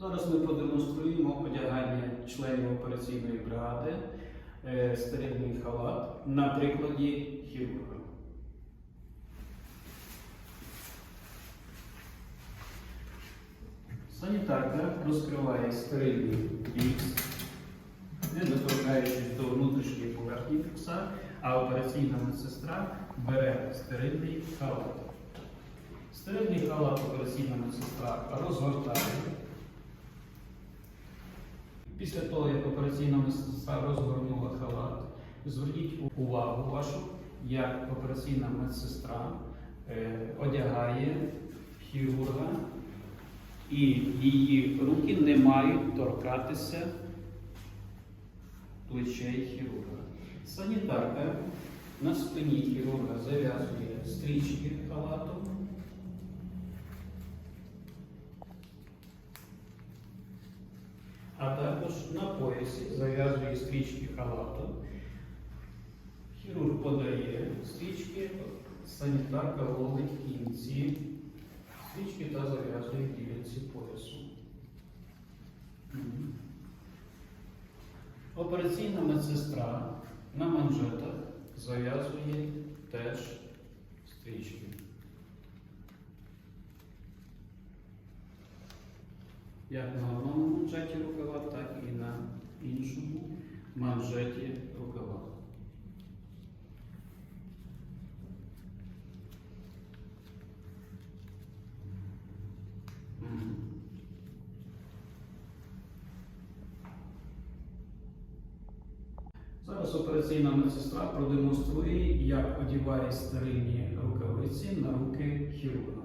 Зараз ми продемонструємо одягання членів операційної бригади, е, стерильний халат на прикладі хірурга. Санітарка розкриває стерильний фікс, не доторкаючись до внутрішньої поверхні фікса, а операційна медсестра бере стерильний халат. Стерильний халат операційна медсестра розгортає. Після того, як операційна медсестра розгорнула халат, зверніть увагу вашу, як операційна медсестра е, одягає хірурга, і її руки не мають торкатися плечей хірурга. Санітарка на спині хірурга зав'язує стрічки халату. А також на поясі зав'язує стрічки халату. Хірург подає стрічки, санітарка ловить кінці стрічки та зав'язує ділянці поясу. Операційна медсестра на манжетах зав'язує теж стрічки. Як на одному манжеті рукава, так і на іншому манжеті рукава. Зараз операційна медсестра продемонструє, як одіває стерильні рукавиці на руки хірурга.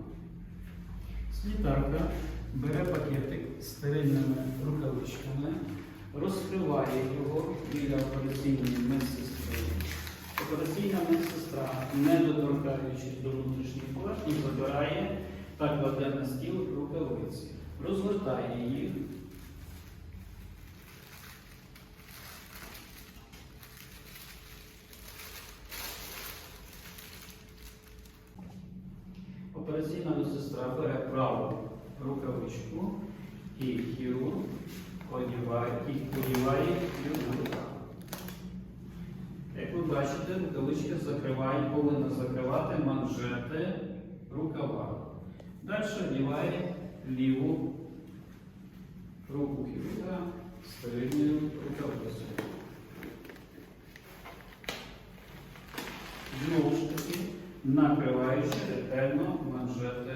Санітарка бере пакетик з стерильними рукавичками, розкриває його біля операційної медсестри. Операційна медсестра, не доторкаючись до внутрішньої поверхні, забирає та кладе на стіл рукавиці, розгортає їх. Операційна медсестра бере праву рукавичку і хірург одіває, і одіває руках. Як ви бачите, рукавичка закриває, повинна закривати манжети рукава. Далі одіває ліву руку хірурга стерильною рукавицею. Знову ж таки, накриваючи ретельно манжети.